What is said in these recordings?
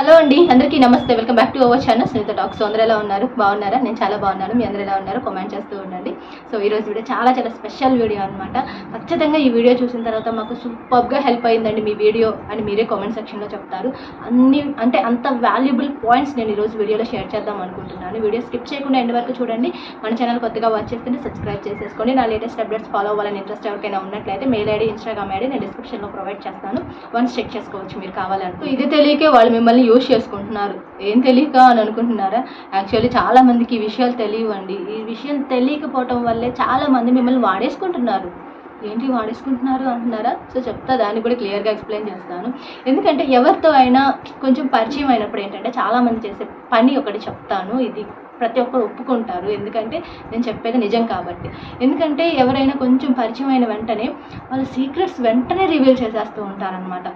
Hello అండి అందరికీ నమస్తే. Welcome back to our channel. Sunitha talks. అందరూ ఎలా ఉన్నారు? బాగున్నారా? నేను చాలా బాగున్నాను. మీ అందరూ ఎలా ఉన్నారో? కామెంట్ చేస్తూ ఉండండి. సో ఈ రోజు వీడియో చాలా చాలా స్పెషల్ వీడియో అనమాట ఖచ్చితంగా ఈ వీడియో చూసిన తర్వాత మాకు సూపర్గా హెల్ప్ అయిందండి మీ వీడియో అని మీరే కామెంట్ సెక్షన్లో చెప్తారు. అన్ని అంటే అంత వాల్యుబుల్ పాయింట్స్ నేను ఈరోజు వీడియోలో షేర్ చేద్దాం అనుకుంటున్నాను. వీడియో స్కిప్ చేయకుండా ఎండ్ వరకు చూడండి. మన ఛానల్ కొత్తగా వాచ్ చేస్తుంటే సబ్స్క్రైబ్ చేసేసుకోండి. నా లేటెస్ట్ అప్డేట్స్ ఫాలో అవ్వాలని ఇంట్రెస్ట్ ఎవరికైనా ఉన్నట్లయితే మెయిల్ ఐడి ఇన్స్టాగ్రామ్ ఐడి నేను డిస్క్రిప్షన్లో ప్రొవైడ్ చేస్తాను. వన్స్ చెక్ చేసుకోవచ్చు మీరు కావాలనుకో ఇది తెలియకే వాళ్ళు మిమ్మల్ని యూజ్ చేసుకుంటున్నారు. ఏం తెలియక అని అనుకుంటున్నారా? యాక్చువల్లీ చాలా మందికి ఈ విషయాలు తెలియవండి. ఈ విషయం తెలియకపోవటం వల్లే చాలా మంది మిమ్మల్ని వాడేసుకుంటున్నారు. ఏంటి వాడేసుకుంటున్నారు అంటున్నారా? సో చెప్తా దాన్ని కూడా క్లియర్గా ఎక్స్ప్లెయిన్ చేస్తాను. ఎందుకంటే ఎవరితో అయినా కొంచెం పరిచయం అయినప్పుడు ఏంటంటే చాలామంది చేసే పని ఒకటి చెప్తాను. ఇది ప్రతి ఒక్కరు ఒప్పుకుంటారు. ఎందుకంటే నేను చెప్పేది నిజం కాబట్టి. ఎందుకంటే ఎవరైనా కొంచెం పరిచయం అయిన వెంటనే వాళ్ళ సీక్రెట్స్ వెంటనే రివీల్ చేసేస్తూ ఉంటారనమాట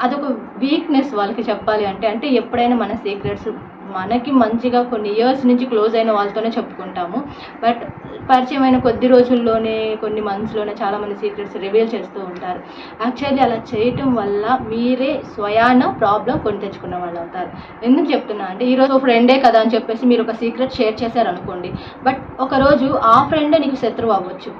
అదొక వీక్నెస్ వాళ్ళకి చెప్పాలి అంటే అంటే ఎప్పుడైనా మన సీక్రెట్స్ మనకి మంచిగా కొన్ని ఇయర్స్ నుంచి క్లోజ్ అయిన వాళ్ళతోనే చెప్పుకుంటాము. బట్ పరిచయం అయిన కొద్ది రోజుల్లోనే కొన్ని మంత్స్లోనే చాలామంది సీక్రెట్స్ రివీల్ చేస్తూ ఉంటారు. యాక్చువల్లీ అలా చేయటం వల్ల మీరే స్వయాన ప్రాబ్లం కొని తెచ్చుకున్న వాళ్ళు అవుతారు. ఎందుకు చెప్తున్నా అంటే ఈరోజు ఫ్రెండే కదా అని చెప్పేసి మీరు ఒక సీక్రెట్ షేర్ చేశారనుకోండి. బట్ ఒకరోజు ఆ ఫ్రెండే నీకు శత్రువు అవ్వచ్చు.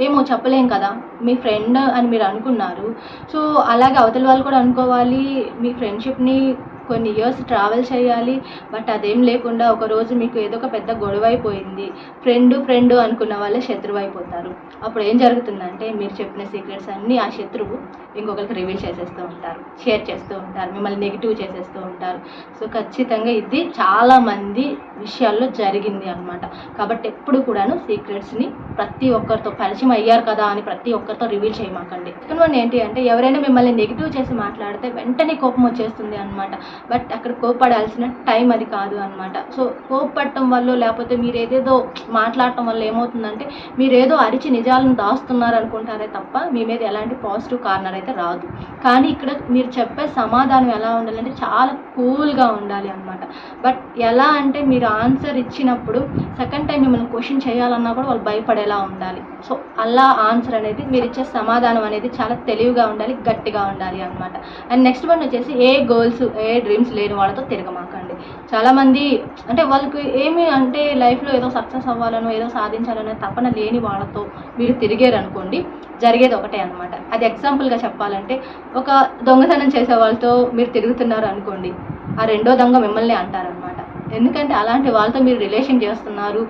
ఏమో చెప్పలేం కదా. మీ ఫ్రెండ్ అని మీరు అనుకున్నారు. సో అలాగే అవతల వాళ్ళు కూడా అనుకోవాలి. మీ ఫ్రెండ్షిప్ని కొన్ని ఇయర్స్ ట్రావెల్ చేయాలి బట్ అదేం లేకుండా ఒకరోజు మీకు ఏదో ఒక పెద్ద గొడవ అయిపోయింది. ఫ్రెండ్ ఫ్రెండ్ అనుకున్న వాళ్ళే శత్రువు అయిపోతారు. అప్పుడు ఏం జరుగుతుందంటే మీరు చెప్పిన సీక్రెట్స్ అన్నీ ఆ శత్రువు ఇంకొకరికి రివీల్ చేసేస్తూ ఉంటారు షేర్ చేస్తూ ఉంటారు మిమ్మల్ని నెగిటివ్ చేసేస్తూ ఉంటారు. సో ఖచ్చితంగా ఇది చాలామంది విషయాల్లో జరిగింది అనమాట కాబట్టి ఎప్పుడు కూడాను సీక్రెట్స్ని ప్రతి ఒక్కరితో పరిచయం అయ్యారు కదా అని ప్రతి ఒక్కరితో రివీల్ చేయమాకండి. సెకండ్ వన్ ఏంటి అంటే ఎవరైనా మిమ్మల్ని నెగిటివ్ చేసి మాట్లాడితే వెంటనే కోపం వచ్చేస్తుంది అనమాట బట్ అక్కడ కోపడాల్సిన టైం అది కాదు అనమాట సో కోపడటం వల్ల లేకపోతే మీరు ఏదేదో మాట్లాడటం వల్ల ఏమవుతుందంటే మీరు ఏదో అరిచి నిజాలను దాస్తున్నారు అనుకుంటారే తప్ప మీ మీద ఎలాంటి పాజిటివ్ కార్నర్ అయితే రాదు. కానీ ఇక్కడ మీరు చెప్పే సమాధానం ఎలా ఉండాలంటే చాలా కూల్గా ఉండాలి అనమాట బట్ ఎలా అంటే మీరు ఆన్సర్ ఇచ్చినప్పుడు సెకండ్ టైం మిమ్మల్ని క్వశ్చన్ చేయాలన్నా కూడా వాళ్ళు భయపడేలా ఉండాలి. సో అలా ఆన్సర్ అనేది మీరు ఇచ్చే సమాధానం అనేది చాలా తెలివిగా ఉండాలి గట్టిగా ఉండాలి అనమాట అండ్ నెక్స్ట్ వన్ వచ్చేసి ఏ గోల్స్ ఏ డ్రీమ్స్ లేని వాళ్ళతో తిరగమాకండి. చాలామంది అంటే వాళ్ళకి ఏమి అంటే లైఫ్లో ఏదో సక్సెస్ అవ్వాలనో ఏదో సాధించాలనో తపన లేని వాళ్ళతో మీరు తిరిగారనుకోండి జరిగేది ఒకటే అనమాట అది ఎగ్జాంపుల్గా చెప్పాలంటే ఒక దొంగతనం చేసే వాళ్ళతో మీరు తిరుగుతున్నారు అనుకోండి ఆ రెండో దొంగ మిమ్మల్ని అంటారనమాట ఎందుకంటే అలాంటి వాళ్ళతో మీరు రిలేషన్ చేస్తున్నారు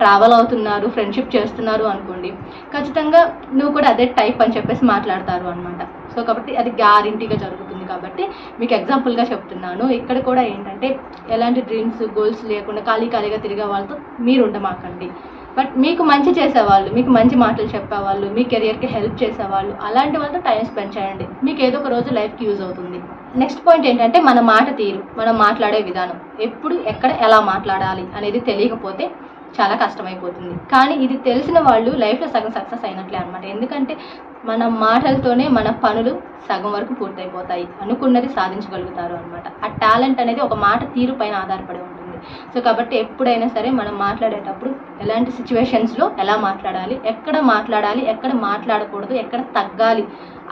ట్రావెల్ అవుతున్నారు ఫ్రెండ్షిప్ చేస్తున్నారు అనుకోండి ఖచ్చితంగా నువ్వు కూడా అదే టైప్ అని చెప్పేసి మాట్లాడతారు అనమాట సో కాబట్టి అది గ్యారంటీగా జరుగుతుంది. కాబట్టి మీకు ఎగ్జాంపుల్గా చెప్తున్నాను. ఇక్కడ కూడా ఏంటంటే ఎలాంటి డ్రీమ్స్ గోల్స్ లేకుండా ఖాళీ ఖాళీగా తిరిగే వాళ్ళతో మీరు ఉండమాకండి. బట్ మీకు మంచి చేసేవాళ్ళు మీకు మంచి మాటలు చెప్పేవాళ్ళు మీ కెరియర్కి హెల్ప్ చేసేవాళ్ళు అలాంటి వాళ్ళతో టైం స్పెండ్ చేయండి. మీకు ఏదో ఒక రోజు లైఫ్కి యూజ్ అవుతుంది. నెక్స్ట్ పాయింట్ ఏంటంటే మన మాట తీరు మనం మాట్లాడే విధానం. ఎప్పుడు ఎక్కడ ఎలా మాట్లాడాలి అనేది తెలియకపోతే చాలా కష్టమైపోతుంది. కానీ ఇది తెలిసిన వాళ్ళు లైఫ్లో సగం సక్సెస్ అయినట్లే అనమాట ఎందుకంటే మన మాటలతోనే మన పనులు సగం వరకు పూర్తయిపోతాయి. అనుకున్నది సాధించగలుగుతారు అనమాట ఆ టాలెంట్ అనేది ఒక మాట తీరు పైన ఆధారపడి ఉంటుంది. సో కాబట్టి ఎప్పుడైనా సరే మనం మాట్లాడేటప్పుడు ఎలాంటి సిచ్యువేషన్స్లో ఎలా మాట్లాడాలి ఎక్కడ మాట్లాడాలి ఎక్కడ మాట్లాడకూడదు ఎక్కడ తగ్గాలి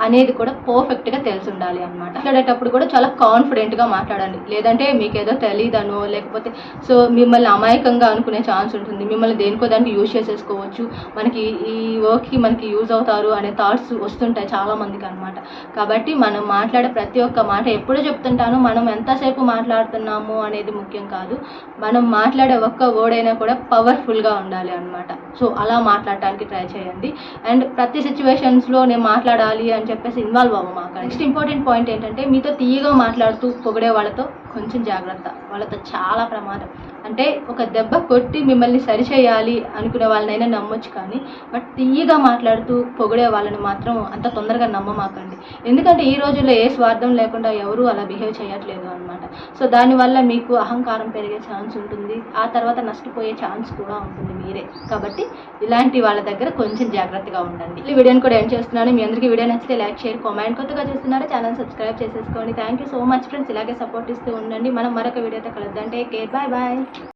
అనేది కూడా పర్ఫెక్ట్గా తెలిసి ఉండాలి అనమాట మాట్లాడేటప్పుడు కూడా చాలా కాన్ఫిడెంట్గా మాట్లాడండి. లేదంటే మీకు ఏదో తెలియదనో లేకపోతే సో మిమ్మల్ని అమాయకంగా అనుకునే ఛాన్స్ ఉంటుంది. మిమ్మల్ని దేనికో దానికి యూజ్ చేసేసుకోవచ్చు. మనకి ఈ వర్క్కి మనకి యూజ్ అవుతారు అనే థాట్స్ వస్తుంటాయి చాలా మందికి అనమాట కాబట్టి మనం మాట్లాడే ప్రతి ఒక్క మాట ఎప్పుడూ చెప్తుంటాను మనం ఎంతసేపు మాట్లాడుతున్నాము అనేది ముఖ్యం కాదు. మనం మాట్లాడే ఒక్క వర్డ్ అయినా కూడా పవర్ఫుల్గా ఉండాలి అనమాట సో అలా మాట్లాడటానికి ట్రై చేయండి. అండ్ ప్రతి సిచ్యువేషన్స్లో నేను మాట్లాడాలి అని చెప్పేసి ఇన్వాల్వ్ అవ్వమాక నెక్స్ట్ ఇంపార్టెంట్ పాయింట్ ఏంటంటే మీతో తీయగా మాట్లాడుతూ పొగిడే వాళ్ళతో కొంచెం జాగ్రత్త. వాళ్ళతో చాలా ప్రమాదం. అంటే ఒక దెబ్బ కొట్టి మిమ్మల్ని సరిచేయాలి అనుకునే వాళ్ళనైనా నమ్మొచ్చు కానీ బట్ తీయగా మాట్లాడుతూ పొగిడే వాళ్ళని మాత్రం అంత తొందరగా నమ్మమాకండి. ఎందుకంటే ఈ రోజుల్లో ఏ స్వార్థం లేకుండా ఎవరు అలా బిహేవ్ చేయట్లేదు అనమాట సో దానివల్ల మీకు అహంకారం పెరిగే ఛాన్స్ ఉంటుంది. ఆ తర్వాత నష్టపోయే ఛాన్స్ కూడా ఉంటుంది మీరే. కాబట్టి ఇలాంటి వాళ్ళ దగ్గర కొంచెం జాగ్రత్తగా ఉండండి. ఈ వీడియోని కూడా ఏం చేస్తున్నాను. మీ అందరికీ వీడియో నచ్చితే లైక్ షేర్ కామెంట్ కొత్తగా చేస్తున్నారా? ఛానల్ సబ్స్క్రైబ్ చేసేసుకోండి. Thank you so much friends ఇలాగే సపోర్ట్ ఇస్తూ ఉండండి. మనం మరొక వీడియోతో కలుద్దాం. Take care bye bye